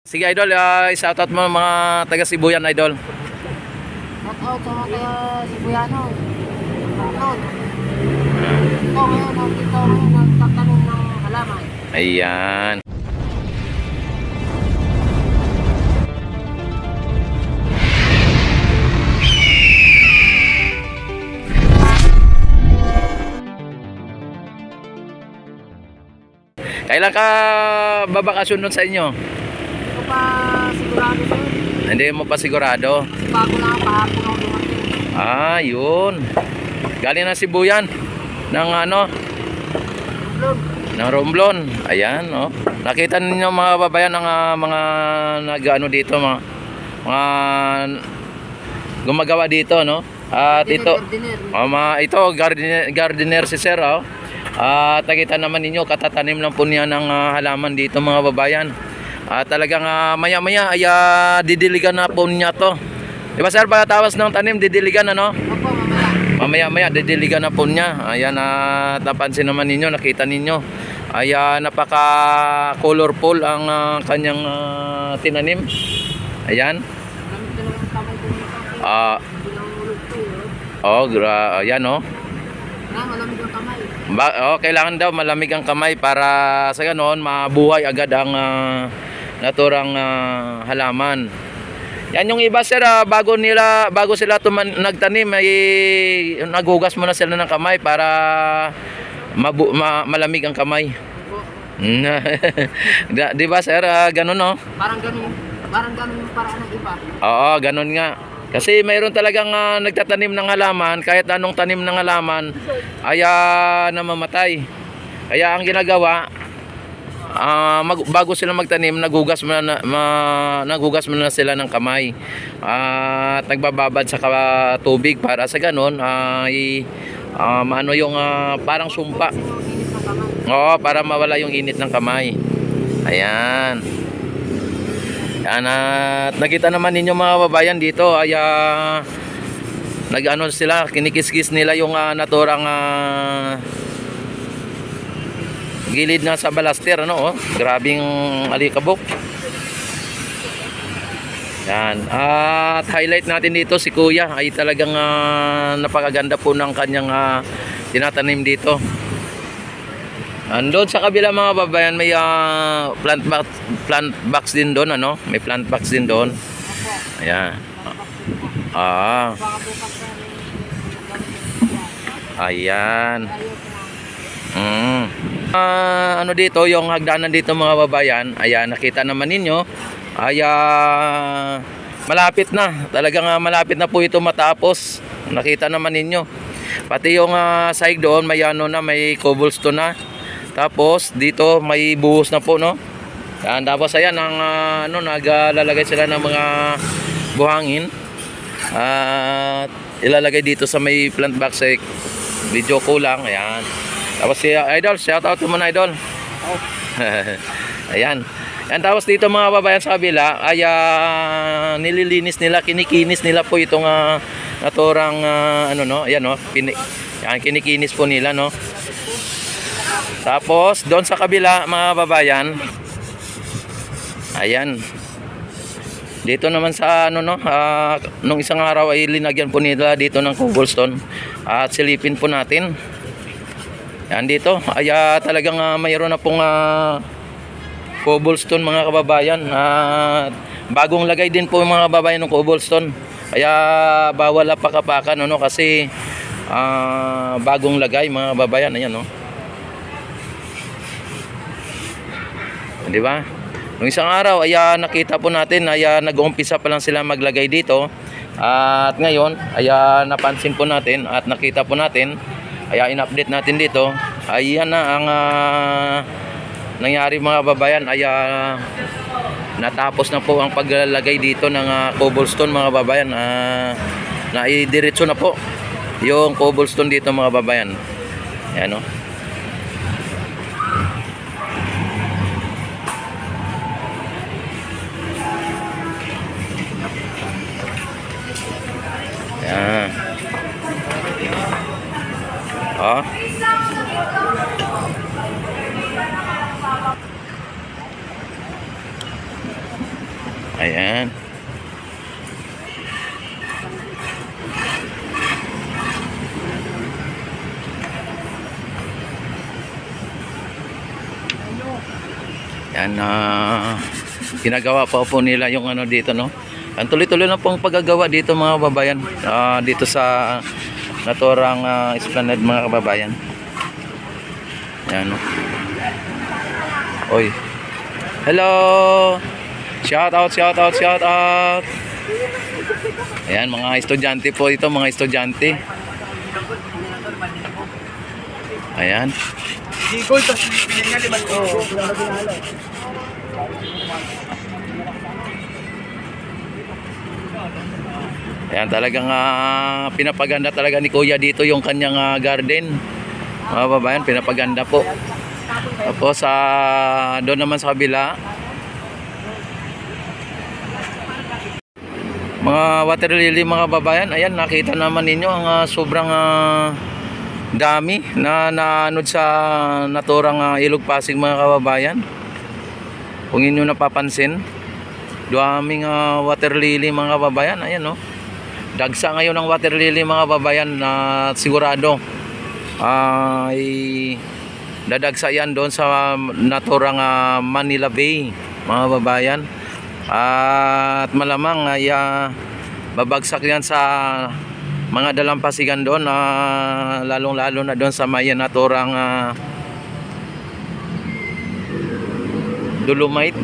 Sige idol, uh, shoutout mo mga taga Sibuyan idol. Shout out sa mga taga Sibuyano. Shoutout. Ito ngayon, nandito ngayon nagtatanong ng halaman. Ayan. Kailan ka babakasyon nun sa inyo? Pa sigurado sir. Hindi mo pa sigurado. Bago lang kahapon ako dumating. Ah, yun. Galing na Sibuyan. Ng ano, Lord, ng Romblon. Ayan, oh. Nakita ninyo mga babayan ng ah, mga nag-ano dito, mga, mga gumagawa dito, no? At ito, Gardener. oh, mga, ito, gardener, gardener si Sir, oh. At nakita naman ninyo, katatanim lang po niya ng ah, halaman dito, mga babayan. At talagang ah, maya-maya ay ah, didiligan na po niya to. Di ba sir, pagkatawas ng tanim, didiligan ano? Opo, mamaya. Mamaya-maya, didiligan na po niya. Ayan, at napansin naman ninyo, nakita ninyo. Ayan, napaka-colorful ang ah, kanyang ah, tinanim. Ayan. Ah, eh. oh, gra- ayan oh. Malamig ang kamay. Ba oh, kailangan daw malamig ang kamay para sa ganoon mabuhay agad ang ah, naturang ah, halaman. Yan yung iba sir, ah, bago nila bago sila tuman, nagtanim ay naghugas muna sila ng kamay para mabu, ma- malamig ang kamay. Di ba sir, Ah, ganun no? Parang ganun, parang ganun yung paraan ng iba. Oo, ganun nga. Kasi mayroon talagang ah, nagtatanim ng halaman, kahit anong tanim ng halaman, ay ah, namamatay. Kaya ang ginagawa, ah, mag- bago sila magtanim, naghugas muna, na, ma- naghugas muna sila ng kamay. at nagbababad sa tubig para sa ganun, ay ah, maano yung ah, parang sumpa. Oo, para mawala yung init ng kamay. Ayan. Yan at nakita naman ninyo mga babayan dito ay ah, nag-ano sila, kinikis-kis nila yung ah, naturang ah, gilid na sa balaster ano oh. Grabing alikabok. Yan. At highlight natin dito si Kuya ay talagang ah, napakaganda po ng kanyang ah, tinatanim dito. Andun sa kabila mga babayan may ah, plant box plant box din doon ano? May plant box din doon. Ayan. Ah, ayan. Mm. Ah, ano dito, yung hagdanan dito mga babayan, ayan, nakita naman ninyo, ay ah, malapit na. Talagang ah, malapit na po ito matapos. Nakita naman ninyo. Pati yung uh, side doon, may ano na, may cobblestone na. Tapos dito may buhos na po, no? Yan, tapos ayan, ang, ah, ano, naglalagay sila ng mga buhangin. At ilalagay dito sa may plant box eh, video ko lang, ayan. Tapos si uh, Idol, shout out mo na Idol. ayan. Yan tapos dito mga babayan sa kabila ay ah, nililinis nila, kinikinis nila po itong uh, naturang ah, ano no, ayan no, pini, yan, kinikinis po nila no. Tapos doon sa kabila mga babayan ayan. Dito naman sa ano no, ah, nung isang araw ay linagyan po nila dito ng cobblestone at silipin po natin. Yan dito, ay ah, talagang ah, mayroon na pong ah, cobblestone mga kababayan. At bagong lagay din po mga kababayan ng cobblestone. Kaya bawal na pakapakan ano kasi ah, bagong lagay mga kababayan. Ayan no. Di ba? Nung isang araw ay ah, nakita po natin ay ah, nag-uumpisa pa lang sila maglagay dito. At ngayon ay ah, napansin po natin at nakita po natin ay ah, in-update natin dito. Ay yan na ang ah, nangyari mga babayan ay ah, natapos na po ang paglalagay dito ng ah, cobblestone mga babayan. Ah, naidiretso na po yung cobblestone dito mga babayan. Ayan o. Yan. Oh. Ayan. Yan na ginagawa pa po nila yung ano dito no. Ang tuloy-tuloy na pong paggagawa dito mga kababayan. Ah, dito sa naturang ah, esplanade mga kababayan. Yan no. Oy. Hello. Shout out, shout out, shout out. Ayan, mga estudyante po ito, mga estudyante. Ayan. Gold, tapos pipiliin nga liman Ayan, talagang ah, pinapaganda talaga ni Kuya dito yung kanyang ah, garden. Mga babayan, pinapaganda po. Tapos sa doon naman sa kabila, mga water lily mga babayan, ayan nakita naman ninyo ang ah, sobrang ah, dami na naanod sa naturang ah, ilog pasig mga kababayan. Kung inyo napapansin, daming ah, water lily mga kababayan, ayan no. Dagsa ngayon ng water lily mga babayan na sigurado. Ay dadagsa yan doon sa naturang ah, Manila Bay mga babayan. At malamang ay ah, babagsak yan sa mga dalampasigan doon na lalong lalo na doon sa may naturang ah, Dolomite.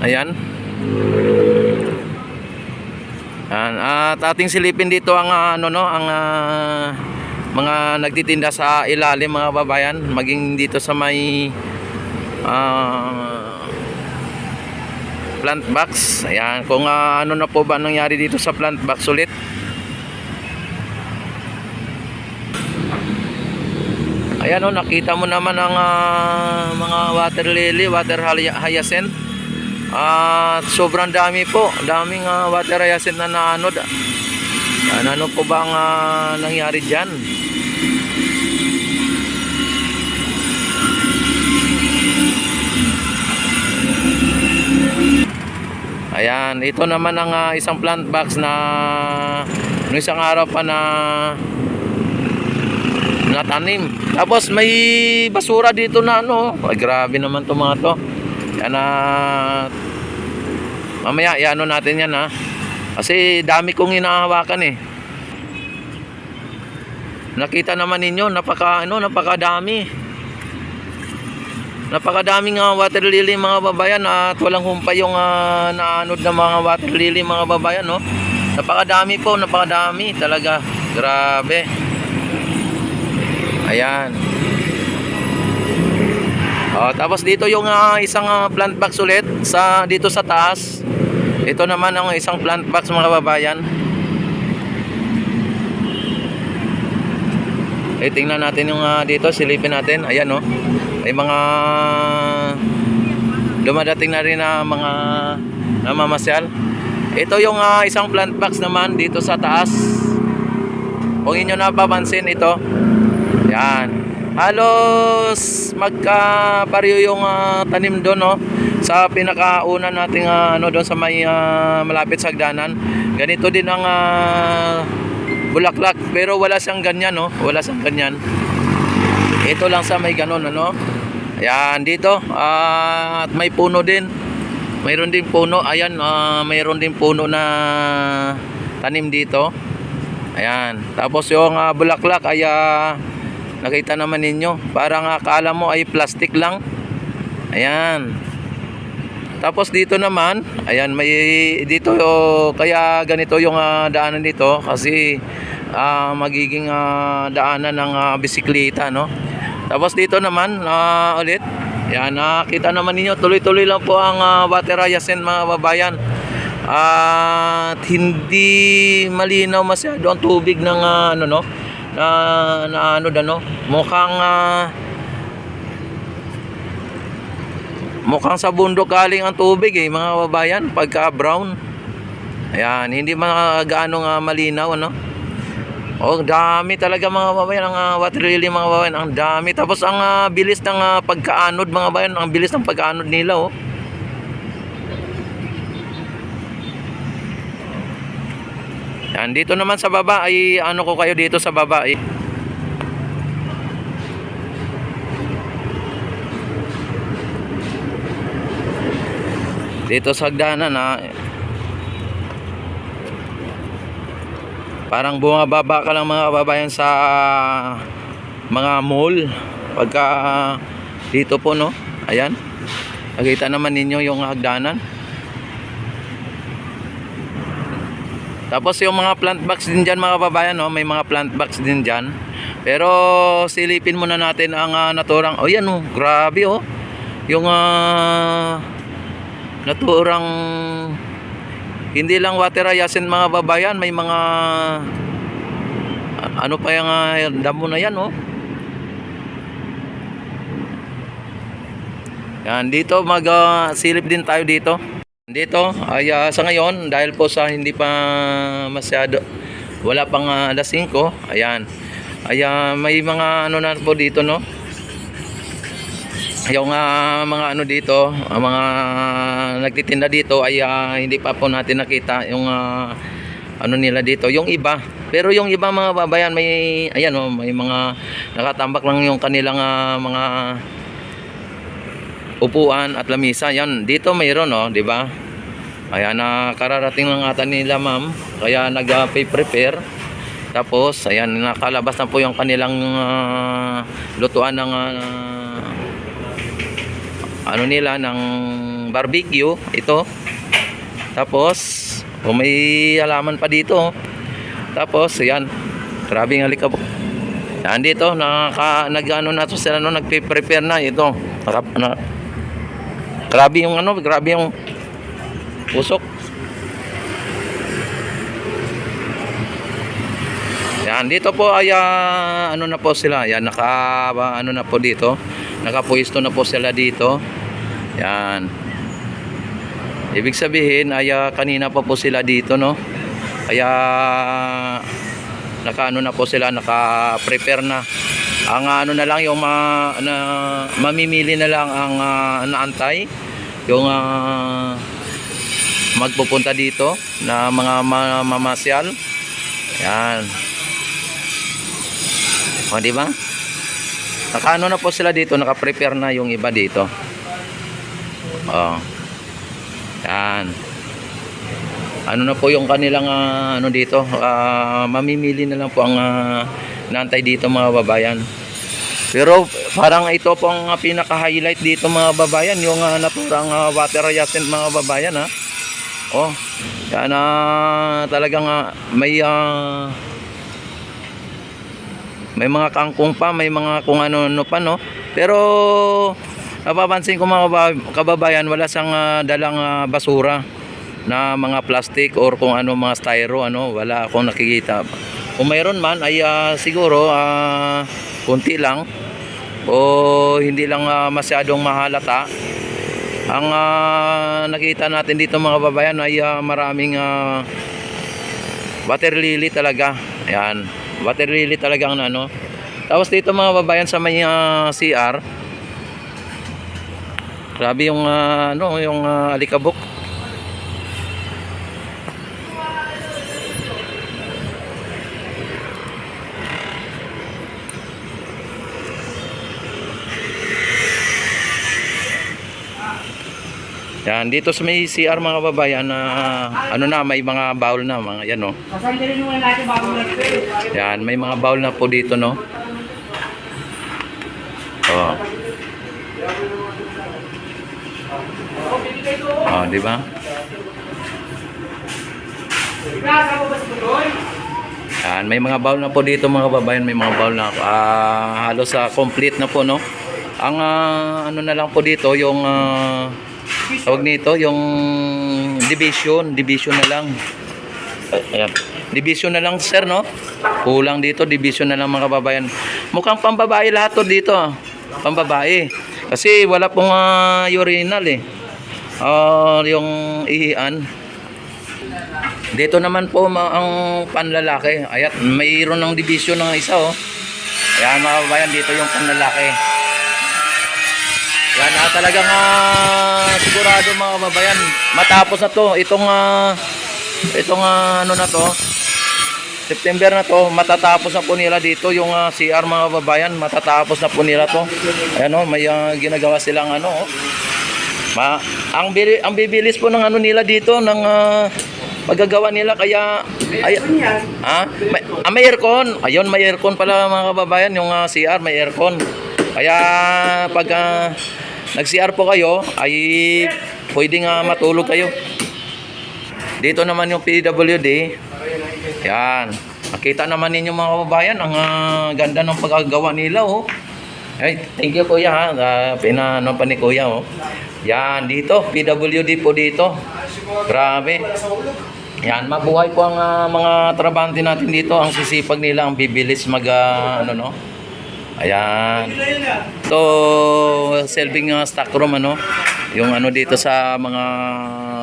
Ayan Yan. At ating silipin dito ang ah, ano no, ang ah, mga nagtitinda sa ilalim mga babayan, maging dito sa may ah, plant box. Ayan, kung ah, ano na po ba nangyari dito sa plant box ulit. Ayan o, nakita mo naman ang ah, mga water lily, water hy- hyacinth. At sobrang dami po. Daming ah, water hyacinth na naanod. Yan, ano po ba ang ah, nangyari dyan? Ayan, ito naman ang ah, isang plant box na no isang araw pa na natanim. Tapos may basura dito na ano. Ay, grabe naman to mga to. Yan na mamaya iano natin yan ha. Kasi dami kong hinahawakan eh. Nakita naman ninyo, napaka ano, napakadami. Napakadaming uh, water lily mga babayan at walang humpay yung uh, naanod na mga water lily mga babayan no. Napakadami po, napakadami talaga. Grabe. Ayan. Oh, tapos dito yung ah, isang ah, plant box ulit sa dito sa taas. Ito naman ang isang plant box mga kababayan. Eh tingnan natin yung ah, dito, silipin natin. Ayan no. May mga dumadating na rin na mga namamasyal. Ito yung ah, isang plant box naman dito sa taas. Kung inyo napapansin ito. Yan. Halos magka-pareho yung ah, tanim doon no sa pinakauna nating ah, ano doon sa may ah, malapit sa hagdanan. Ganito din ang ah, bulaklak pero wala siyang ganyan no, wala siyang ganyan. Ito lang sa may ganon ano. Ayan dito ah, at may puno din. Mayroon din puno. Ayan, ah, mayroon din puno na tanim dito. Ayan. Tapos yung ah, bulaklak ay ah, nakita naman ninyo. Parang akala mo ay plastic lang. Ayan. Tapos dito naman, ayan may dito oh, kaya ganito yung ah, daanan dito kasi ah, magiging ah, daanan ng ah, bisikleta no. Tapos dito naman ah, ulit, yan nakita naman ninyo tuloy-tuloy lang po ang uh, water mga babayan. At hindi malinaw masyado ang tubig ng ah, ano no na, na ano dano mukhang ah, Mukhang sa bundok galing ang tubig eh, mga kababayan, pagka brown. Ayan, hindi mga gaano nga malinaw, ano? Oh, dami talaga mga kababayan, ang ah, water lily mga kababayan, ang dami. Tapos ang ah, bilis ng ah, pagkaanod mga kababayan, ang bilis ng pagkaanod nila, oh. Yan, dito naman sa baba ay ano ko kayo dito sa baba eh. Dito sa hagdanan na parang bumababa ka lang mga kababayan sa mga mall. Pagka dito po no? Ayan. Nakita naman ninyo yung hagdanan tapos yung mga plant box din dyan mga kababayan no may mga plant box din dyan pero silipin muna natin ang ah, naturang oh yan oh grabe oh yung ah, naturang hindi lang water hyacinth mga babayan, may mga a- ano pa yung ah, damo na yan, oh. Yan, dito mag ah, silip din tayo dito. Dito, ay ah, sa ngayon, dahil po sa hindi pa masyado, wala pang ah, alas 5, ayan. Ay ah, may mga ano na po dito, no? yung ah, mga ano dito, ang mga nagtitinda dito ay ah, hindi pa po natin nakita yung ah, ano nila dito, yung iba. Pero yung iba mga babayan may ayan oh, may mga nakatambak lang yung kanilang ah, mga upuan at lamisa. Yan, dito mayroon oh, di ba? Ayan na kararating lang ata nila ma'am, kaya nag-prepare. Tapos, ayan, nakalabas na po yung kanilang ah, lutuan ng ah, ano nila ng barbecue ito tapos oh, may halaman pa dito tapos yan grabe ng alikabok yan dito naka, nag ano na to sila no nagpe-prepare na ito naka, na, grabe yung ano grabe yung usok. Yan dito po ay ah, ano na po sila. Yan naka ano na po dito. Nakapuesto na po sila dito. Yan. Ibig sabihin ay ah, kanina pa po sila dito no? Kaya nakaano na po sila naka prepare na ang ah, ano na lang yung ma, na, mamimili na lang ang ah, naantay yung ah, magpupunta dito na mga ma- mamasyal yan o di ba Nakaano na po sila dito, naka-prepare na yung iba dito. Oh. Yan. Ano na po yung kanilang ah, ano dito, ah, mamimili na lang po ang uh, nantay dito mga babayan. Pero parang ito po ang ah, pinaka-highlight dito mga babayan, yung ah, naturang ah, water hyacinth mga babayan ha. Oh. Yan ah, talagang ah, may ah, may mga kangkong pa, may mga kung ano-ano pa, no? Pero, napapansin ko mga kabab- kababayan, wala sang ah, dalang ah, basura na mga plastic or kung ano mga styro, ano, wala akong nakikita. Kung mayroon man, ay ah, siguro, ah, kunti lang o hindi lang ah, masyadong mahalata. Ang ah, nakita natin dito mga babayan ay ah, maraming ah, water lily talaga. Ayan. Water lily talaga ang ano. Tapos dito mga babayan sa may ah, CR. Grabe yung ah, ano, yung ah, alikabok. Yan, dito sa may CR mga babayan na ano na, may mga bowl na, mga yan oh. Natin. Yan, may mga bowl na po dito, no? Oh. Oh, di ba? Yan, may mga bowl na po dito mga babayan, may mga bowl na ah halos sa complete na po, no? Ang ah, ano na lang po dito, yung ah, tawag nito, yung division, division na lang. Ay, Ayan. Division na lang, sir, no? Kulang dito, division na lang mga babayan. Mukhang pambabae lahat to dito. ah. Pambabae. Kasi wala pong ah, urinal eh. Ah, yung ihian. Dito naman po ang panlalaki. Ayat, mayroon ng division ng isa oh. Ayan mga kababayan, dito yung panlalaki. Yan ah, talagang ah, sigurado mga kababayan. Matapos na to, itong ah, itong ah, ano na to, September na to, matatapos na po nila dito yung ah, CR mga babayan, matatapos na po nila to. Ayan o, may ah, ginagawa silang ano oh. Ma ang bili ang bibilis po ng ano nila dito ng ah, paggagawa nila kaya ay, ha? May, ah, may aircon. Ayun, may aircon pala mga kababayan yung ah, CR, may aircon. Kaya pag ah, nag-CR po kayo ay pwedeng nga matulog kayo. Dito naman yung PWD. Yan. Nakita naman ninyo mga kababayan ang ah, ganda ng pagkagawa nila oh. Ay, thank you kuya ha. Uh, pinano pa ni kuya oh. Yan dito, PWD po dito. Grabe. Yan, mabuhay po ang ah, mga trabante natin dito. Ang sisipag nila, ang bibilis mag ah, ano no. Ayan. So, selving uh, stock room ano, yung ano dito sa mga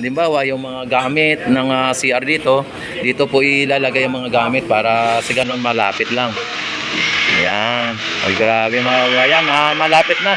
limbawa yung mga gamit ng ah, CR dito, dito po ilalagay yung mga gamit para sa ganun malapit lang. Ayan. Ay, grabe mga kabayan, ah, malapit na.